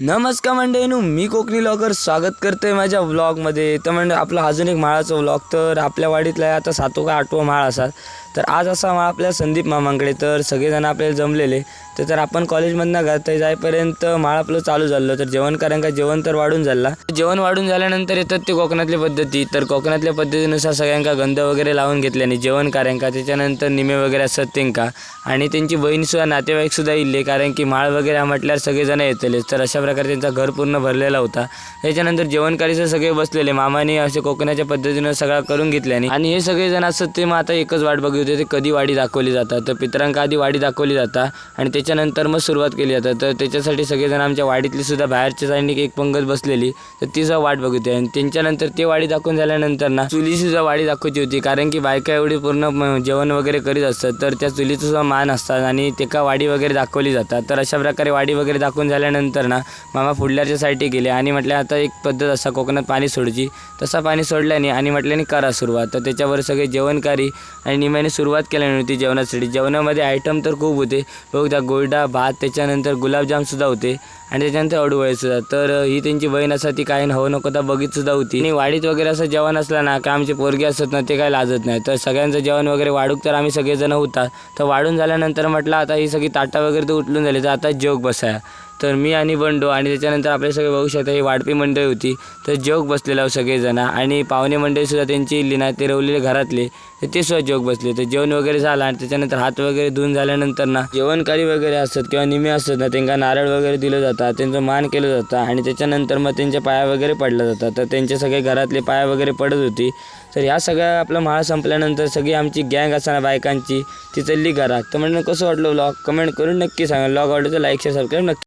नमस्कार मंडळीनू मी कोकणी लॉकर स्वागत करते माझ्या व्लॉगमध्ये तर म्हणजे आपला अजून एक माळाचा व्लॉग तर आपल्या वाडीतला आहे आता सातो का आठवा माळ असा. तर आज असा माळ आपल्या संदीप मामांकडे तर सगळेजण आपल्याला जमलेले. तर तर आपण कॉलेजमधनं घरता जाईपर्यंत माळ आपलं चालू झालं. तर जेवण कारण का जेवण तर वाढून झाला. जेवण वाढून झाल्यानंतर येतात ते कोकणातल्या पद्धती. तर कोकणातल्या पद्धतीनुसार सगळ्यांका गंध वगैरे लावून घेतल्याने जेवण कारण का त्याच्यानंतर निमे वगैरे असतात त्यांका. आणि त्यांची बहीणसुद्धा नातेवाईकसुद्धा इल्ले कारण की माळ वगैरे म्हटल्यावर सगळेजण येतले तर अशा प्रकारे त्यांचा घर पूर्ण भरलेला होता. त्याच्यानंतर जेवणकारीचं सगळे बसलेले मामाने असे कोकणाच्या पद्धतीनं सगळा करून घेतल्याने आणि हे सगळेजण असतात ते मग आता एकच वाट बघत होते ते कधी वाडी दाखवली जातात. तर पितरांका आधी वाडी दाखवली जाता आणि त्याच्यानंतर मग सुरुवात केली जातात तर त्याच्यासाठी सगळेजण आमच्या वाडीतली सुद्धा बाहेरच्या साईडने एक पंगत बसलेली तर ती सुद्धा वाट बघत आणि त्यांच्यानंतर ते वाडी दाखवून झाल्यानंतर ना चुली सुद्धा वाडी दाखवायची होती. कारण की बायका एवढी पूर्ण म- जेवण वगैरे करीत असतात तर त्या चुलीचं सुद्धा मान असतात आणि ते का वाडी वगैरे दाखवली जातात. तर अशा प्रकारे वाडी वगैरे दाखवून झाल्यानंतर ना मामा फुडल्याच्या साईडे गेले. आणि म्हटलं आता एक पद्धत असा कोकणात पाणी सोडची तसा पाणी सोडल्याने आणि म्हटल्याने करा सुरुवात. तर त्याच्यावर सगळे जेवणकारी आणि निम्याने सुरुवात केल्याने होती जेवणासाठी. जेवणामध्ये आयटम तर खूप होते. बघ त्या गोडा भात त्याच्यानंतर गुलाबजामसुद्धा होते. आणि त्याच्यानंतर अडूवळे सुद्धा तर ही त्यांची बहीण असा ती काही हवं हो नको तर बघित सुद्धा होती. आणि वाडीत वगैरे असं जेवण असलं ना का आमचे पोरगे असतात ना ते काय लाजत नाही. तर सगळ्यांचं जेवण वगैरे वाढूक तर आम्ही सगळेजण होतात तर वाढून झाल्यानंतर म्हटलं आता ही सगळी ताटा वगैरे तर उठलून झाली. तर आता जोग बसाया. तर मी आणि बंडो आणि त्याच्यानंतर आपले सगळे बघू शकता ही वाढपी मंडळी होती. तर जोग बसलेला हो सगळेजण. आणि पाहुणे मंडळीसुद्धा त्यांची इल्ली ना ते रवलेले घरातले तर ते सुद्धा जोग बसले. तर जेवण वगैरे झालं आणि त्याच्यानंतर हात वगैरे धुवून झाल्यानंतर ना जेवणकारी वगैरे असतात किंवा निमे असतात ना त्यांना नारळ वगैरे दिलं जातं. त्यांचं मान केलं जातं आणि त्याच्यानंतर मग त्यांच्या पाया वगैरे पडल्या जातात. तर त्यांचे सगळे घरातले पाया वगैरे पडत होती. तर ह्या सगळ्या आपला माळ संपल्यानंतर सगळी आमची गँग असताना बायकांची ती चालली घरात. तर म्हणून कसं वाटलं ब्लॉग कमेंट करून नक्की सांगा. ब्लॉग आवडलं तर लाईक शेअर सबस्क्राईब नक्की